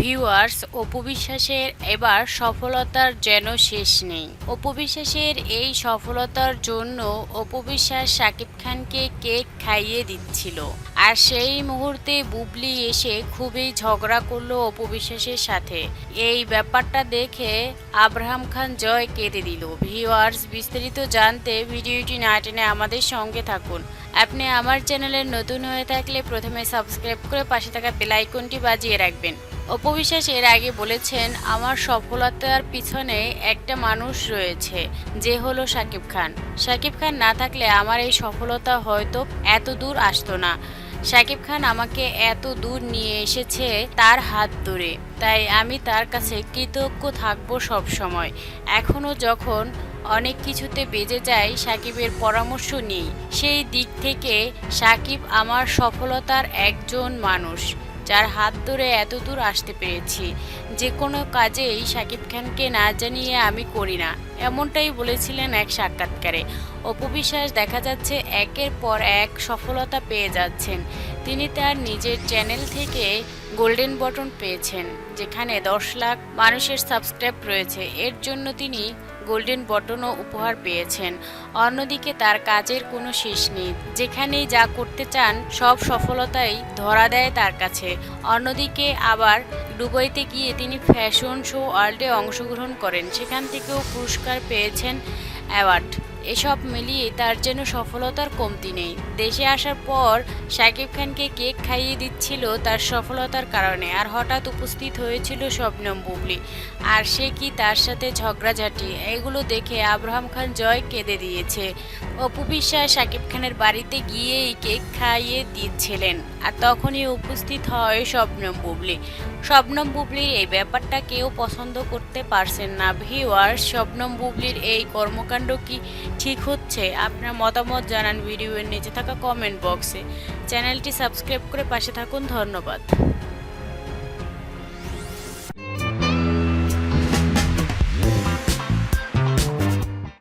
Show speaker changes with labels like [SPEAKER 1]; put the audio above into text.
[SPEAKER 1] Viewers Apu বিশ্বাসের এবার সফলতার যেন শেষ নেই। অপু বিশ্বাসের এই সফলতার জন্য অপু বিশ্বাস শাকিব খানকে কেক খাইয়ে দিচ্ছিল। আর সেই মুহূর্তে বুবলি এসে খুবই ঝগড়া করল অপু বিশ্বাসের সাথে। এই ব্যাপারটা দেখে আব্রাহাম খান জয় কেঁদে দিল। ভিউয়ার্স বিস্তারিত জানতে ভিডিওটি না টেনে আমাদের সঙ্গে থাকুন। আপনি আমার চ্যানেলে নতুন হয়ে থাকলে প্রথমে সাবস্ক্রাইব করে পাশে থাকা বেল আইকনটি বাজিয়ে রাখবেন। অপবিশ্বাস এর আগে বলেছেন, আমার সফলতার পিছনে একটা মানুষ রয়েছে, যে হলো শাকিব খান। শাকিব খান না থাকলে আমার এই সফলতা হয়তো এত দূর আসতো না। শাকিব খান আমাকে এত দূর নিয়ে এসেছে তার হাত ধরে। তাই আমি তার কাছে কৃতজ্ঞ থাকব সব সময় এখনও যখন অনেক কিছুতে বেজে যায় সাকিবের পরামর্শ নেই সেই দিক থেকে সাকিব আমার সফলতার একজন মানুষ, যার হাত ধরে এত দূর আসতে পেরেছি। যে কোনো কাজেই সাকিব খানকে না জানিয়ে আমি করি না, এমনটাই বলেছিলেন এক সাক্ষাৎকারে। অপবিশ্বাস দেখা যাচ্ছে একের পর এক সফলতা পেয়ে যাচ্ছেন। তিনি তার নিজের চ্যানেল থেকে গোল্ডেন বটন পেয়েছেন, যেখানে দশ লাখ মানুষের সাবস্ক্রাইব রয়েছে। এর জন্য তিনি গোল্ডেন বটনও উপহার পেয়েছেন। অন্যদিকে তার কাজের কোনো শেষ নেই। যেখানেই যা করতে চান, সব সফলতাই ধরা দেয় তার কাছে। অন্যদিকে আবার দুবাইতে গিয়ে তিনি ফ্যাশন শো ওয়ার্ল্ডে অংশগ্রহণ করেন। সেখান থেকেও পুরস্কার পেয়েছেন অ্যাওয়ার্ড। এসব মিলিয়ে তার যেন সফলতার কমতি নেই। দেশে আসার পর শাকিব খানকে কেক খাইয়ে দিচ্ছিল তার সফলতার কারণে আর হঠাৎ উপস্থিত হয়েছিল শবনম বুবলি। আর সে কি তার সাথে ঝগড়াঝাটি? এগুলো দেখে আব্রাহাম খান জয় কেঁদে দিয়েছে। অপু বিশ্বাস শাকিব খানের বাড়িতে গিয়েই কেক খাইয়ে দিচ্ছিলেন। আর তখনই উপস্থিত হয় শবনম বুবলি। শবনম বুবলির এই ব্যাপারটা কেউ পছন্দ করতে পারছেন না। ভিওয়ার স্বপ্নম বুবলির এই কর্মকাণ্ড কি ঠিক হচ্ছে? আপনার মতামত জানান ভিডিওর নিচে থাকা কমেন্ট বক্সে চ্যানেলটি সাবস্ক্রাইব করে পাশে থাকুন। ধন্যবাদ।